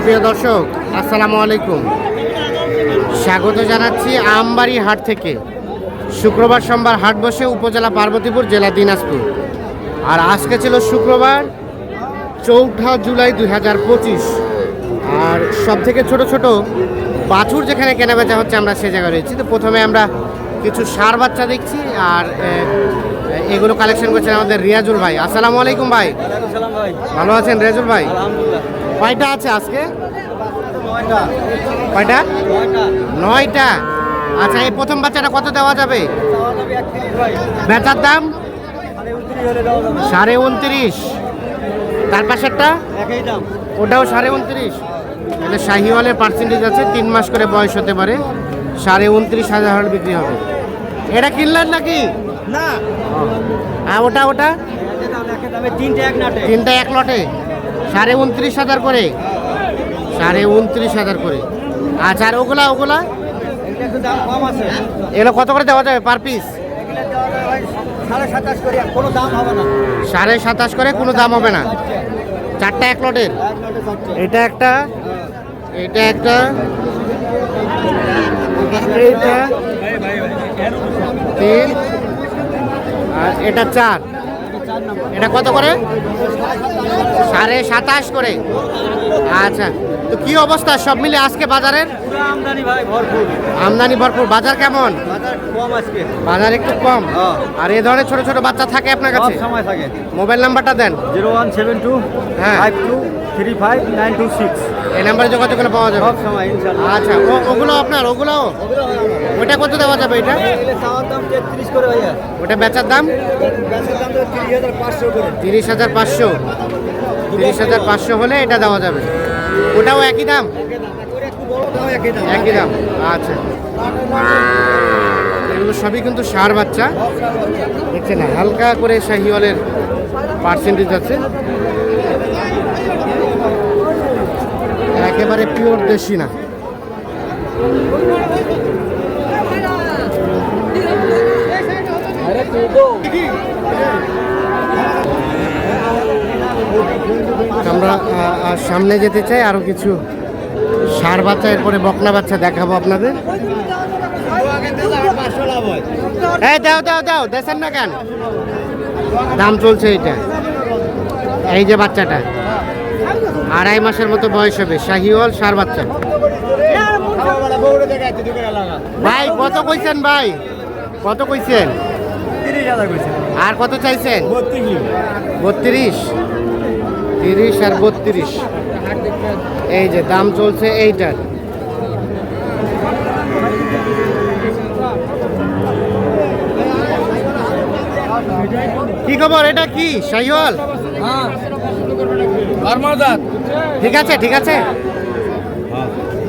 সুপ্রিয় দর্শক আসসালামু আলাইকুম। স্বাগত জানাচ্ছি আমবাড়ি হাট থেকে। শুক্রবার সোমবার হাট বসে উপজেলা পার্বতীপুর জেলা দিনাজপুর। আর আজকে ছিল শুক্রবার চৌঠা জুলাই দুই হাজার পঁচিশ। আর সব থেকে ছোট ছোট বাছুর যেখানে কেনাবেচা হচ্ছে আমরা সে জায়গায় রয়েছি। তো প্রথমে আমরা কিছু সার বাচ্চা দেখছি আর এগুলো কালেকশন করছেন আমাদের রিয়াজুল ভাই। আসসালামু আলাইকুম ভাই। ভাই। ভালো আছেন রিয়াজুল ভাই? আলহামদুলিল্লাহ। কয়টা আছে আজকে? কয়টা? নয়টা। আচ্ছা এই প্রথম বাচ্চাটা কত দেওয়া যাবে? বেচার দাম? সাড়ে উনত্রিশ। তার পাশেরটা? ওটাও সাড়ে উনত্রিশ। এটা শাহিওয়ালের পার্সেন্টেজ আছে তিন মাস করে বয়স হতে পারে। সাড়ে উনত্রিশ হাজার হলে বিক্রি হবে। এটা কিনলেন নাকি? না। ওটা ওটা? তিনটা এক লটে সাড়ে উনত্রিশ হাজার করে। সাড়ে উনত্রিশ হাজার করে। আচ্ছা আর ওগুলা ওগুলা? এটা এগুলো কত করে দেওয়া যাবে পার পিস সাড়ে সাতাশ করে কোনো দাম হবে না। চারটা এক লটের। এটা একটা? এটা একটা? তিন। আর এটা চার। এটা কত করে? সাড়ে সাতাশ করে। আচ্ছা। তো কি অবস্থা? সব মিলে আজকে বাজারের? আমদানি ভাই ভরপুর। আমদানি ভরপুর। বাজার কেমন? বাজার কম আজকে। বাজার একটু কম। আর এ ধরনের ছোট ছোট বাচ্চা থাকে আপনার কাছে? সময় থাকে। মোবাইল নাম্বারটা দেন। জিরো ওয়ান সেভেন টু হ্যাঁ। Five two three five nine two six. এই নাম্বারে যোগাযোগ করে পাওয়া যাবে। সব সময় ইনশাল্লাহ। আচ্ছা ও- ওগুলো আপনার ওগুলো। ওটা কত দেওয়া যাবে এটা? করে ভাইয়া। ওটা বেচার দাম? গ্যাসের দাম তো তিরিশ হাজার পাঁচশো করে। তিরিশ হাজার পাঁচশো। তিরিশ হাজার পাঁচশো হলে এটা দেওয়া যাবে। ওটাও একই দাম? একই দাম। আচ্ছা। এগুলো সবই কিন্তু সার বাচ্চা। দেখছেন না, হালকা করে শাহিওয়ালের পার্সেন্টেজ আছে। একেবারে পিওর দেশি না। আমরা সামনে যেতে চাই আরও কিছু সার বাচ্চা এরপরে বকনা বাচ্চা দেখাবো আপনাদের। দাও দাও দাও দেখেন না কেন? দাম চলছে এইটা। এই যে বাচ্চাটা আড়াই মাসের মতো বয়স হবে শাহিওয়াল সার বাচ্চা। ভাই কত কইছেন ভাই? কত কইছেন? আর কত চাইছেন? বত্রিশ। তিরিশ আর বত্রিশ। এই যে দাম চলছে এইটার কি খবর? এটা কি? শাহিওয়াল? ঠিক আছে ঠিক আছে।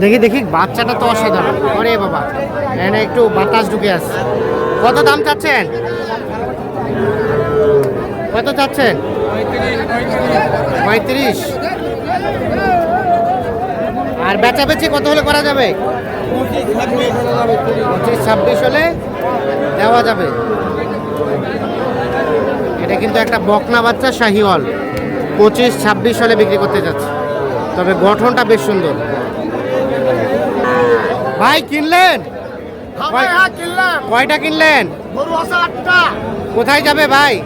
দেখি দেখি বাচ্চাটা তো অসাধারণ। ওরে বাবা। এখানে একটু বাতাস ঢুকে আসছে। কত দাম চাচ্ছেন? কত চাচ্ছেন? পঁয়ত্রিশ। আর বেচাবেচি কত হলে করা যাবে? পঁচিশ ছাব্বিশ হলে দেওয়া যাবে। এটা কিন্তু একটা বকনা বাচ্চা শাহিওয়াল। পঁচিশ ছাব্বিশ হলে বিক্রি করতে যাচ্ছে। তবে গঠনটা বেশ সুন্দর। ভাই কিনলেন? কয়- কয়টা কিনলেন? কোথায় যাবে ভাই?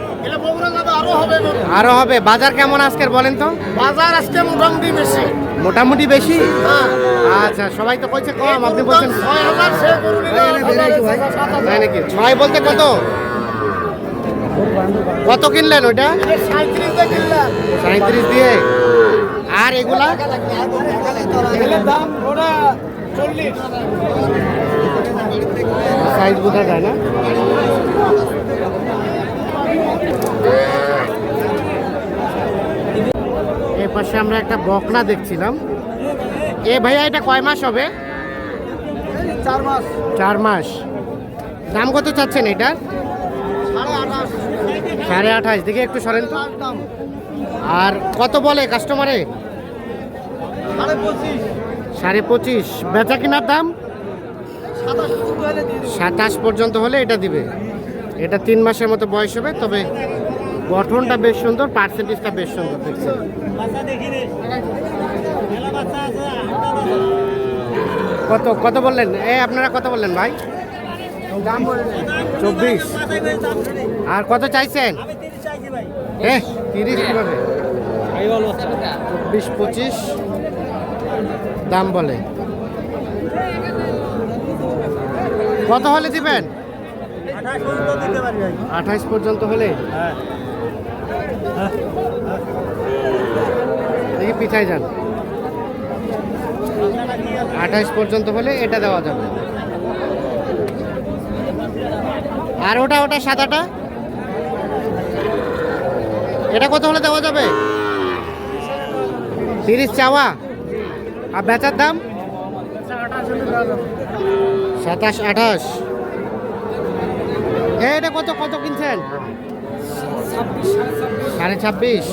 আরও হবে বাজার কেমন আজকের বলেন তো? বাজার আজকে মোটামুটি বেশি। মোটামুটি বেশি? হ্যাঁ। আচ্ছা সবাই তো কইছে কম আপনি বলছেন। তাই নাকি ছয় বলতে কত? কত কিনলেন কিনলাম। সাঁত্রিশ দিয়ে? আর এগুলা? ওটা সাইজ বোঝা যায় না এই পাশে আমরা একটা বকনা দেখছিলাম। এ ভাইয়া এটা কয় মাস হবে? চার মাস। চার মাস। দাম কত চাচ্ছেন এটার? সাড়ে আঠাশ। দেখে একটু সরেন তো। দাম। আর কত বলে কাস্টমারে? সাড়ে পঁচিশ। বেচা কেনার দাম। সাতাশ পর্যন্ত হলে এটা দিবে। এটা তিন মাসের মতো বয়স হবে তবে গঠনটা বেশ সুন্দর পার্সেন্টেজটা বেশ সুন্দর, দেখছেন। বাচ্চা দেখি রে মেলা বাচ্চা আছে কত কত বললেন? এ, আপনারা কত বললেন ভাই? চব্বিশ। আর কত চাইছেন? তিরিশ কীভাবে? চব্বিশ, পঁচিশ। দাম বলে। কত হলে দিবেন? আঠাইশ পর্যন্ত হলে? দেখি পিছাই যান। আঠাশ পর্যন্ত হলে এটা দেওয়া যাবে। আর ওটা ওটা সাদাটা এটা কত হলে দেওয়া যাবে? তিরিশ চাওয়া। আর বেচার দাম? সাতাশ আঠাশ। এটা কত কত কিনছেন? সাড়ে ছাব্বিশ?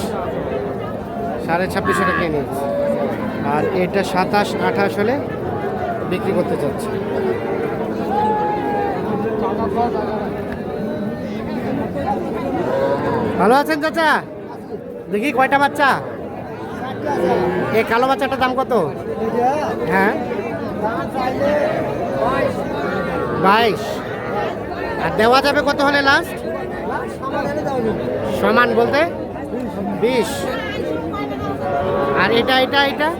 সাড়ে ছাব্বিশ টাকা কিনে আর এটা সাতাশ, আঠাশ হলে বিক্রি করতে চাচ্ছি। ভালো আছেন চাচা? দেখি কয়টা বাচ্চা? এই কালো বাচ্চাটার দাম কত? হ্যাঁ? বাইশ। আর দেওয়া যাবে কত হলে লাস্ট সমান বলতে বিশ। আর এটা এটা এটা?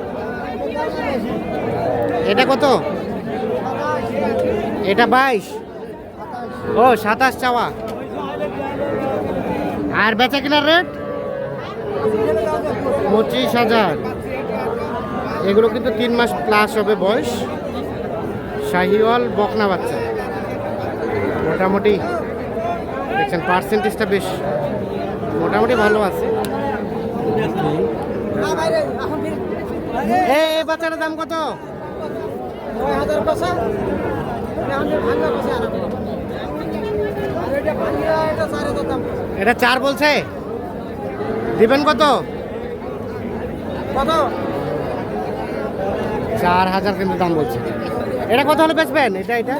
এটা কত? এটা বাইশ। ও, সাতাশ চাওয়া। আর বেচা কিনার রেট? পঁচিশ হাজার। এগুলো কিন্তু তিন মাস প্লাস হবে বয়স। শাহিওয়াল বকনা বাচ্চা। মোটামুটি দেখছেন পার্সেন্টেজটা বেশ মোটামুটি ভালো আছে। এই বাচ্চাটার দাম কত? এটা চার বলছে? দিবেন কত? কত? চার হাজার কিন্তু দাম বলছে। এটা কত হলে বেচবেন? এটা এটা?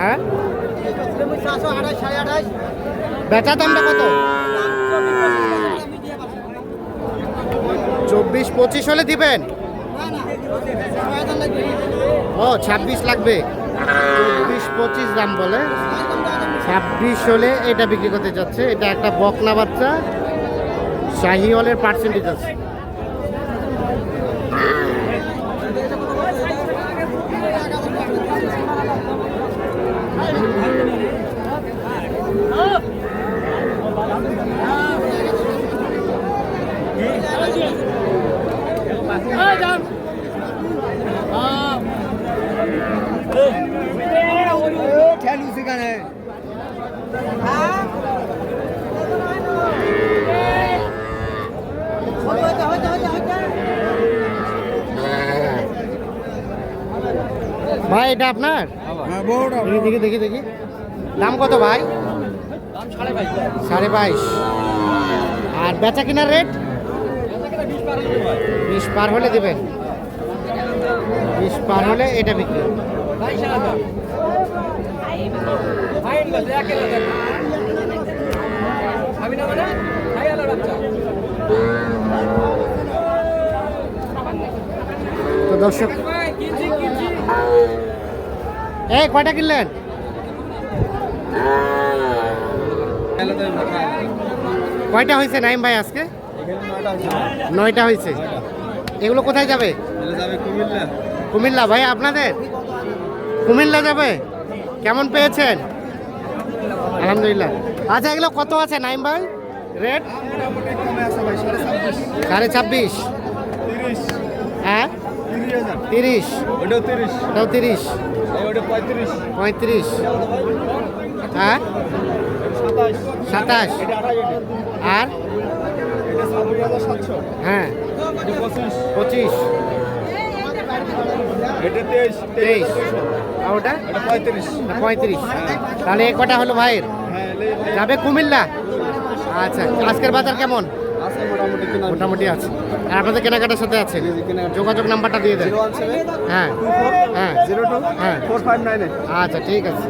হ্যাঁ? বেচা দামটা কত? চব্বিশ পঁচিশ হলে দিবেন? ও, ছাব্বিশ লাগবে। চব্বিশ পঁচিশ দাম বলে। ছাব্বিশ হলে এটা বিক্রি করতে যাচ্ছে এটা একটা বকনা বাচ্চা। শাহি হলের পার্সেন্টেজ আছে। ভাই এটা আপনার? হ্যাঁ দেখি দেখি দেখি দেখি। দাম কত ভাই? সাড়ে বাইশ। আর বেচা কিনার রেট বিশ পার হলে দেবেন। বিশ পার হলে এটা বিক্রি। তো দর্শক এই কয়টা কিনলেন? কয়টা হয়েছে নাইম ভাই আজকে? নয়টা হয়েছে। এগুলো কোথায় যাবে? কুমিল্লা। ভাই আপনাদের? কুমিল্লা যাবে? কেমন পেয়েছেন? আলহামদুলিল্লাহ। আচ্ছা এগুলো কত আছে নাইম ভাই? রেট? সাড়ে ছাব্বিশ। হ্যাঁ? তিরিশ। ওটাও তিরিশ। পঁয়ত্রিশ। হ্যাঁ সাতাশ। আর? হ্যাঁ। পঁচিশ। তেইশ। আর ওটা? পঁয়ত্রিশ। পঁয়ত্রিশ। তাহলে এ কটা হলো ভাইয়ের? হ্যাঁ যাবে কুমিল্লা? আচ্ছা আজকের বাজার কেমন? মোটামুটি আছে। আর আপনাদের কেনাকাটার সাথে আছে। যোগাযোগ নাম্বারটা দিয়ে দেন। হ্যাঁ হ্যাঁ। জিরো টু হ্যাঁ। ফোর ফাইভ নাইন আচ্ছা ঠিক আছে।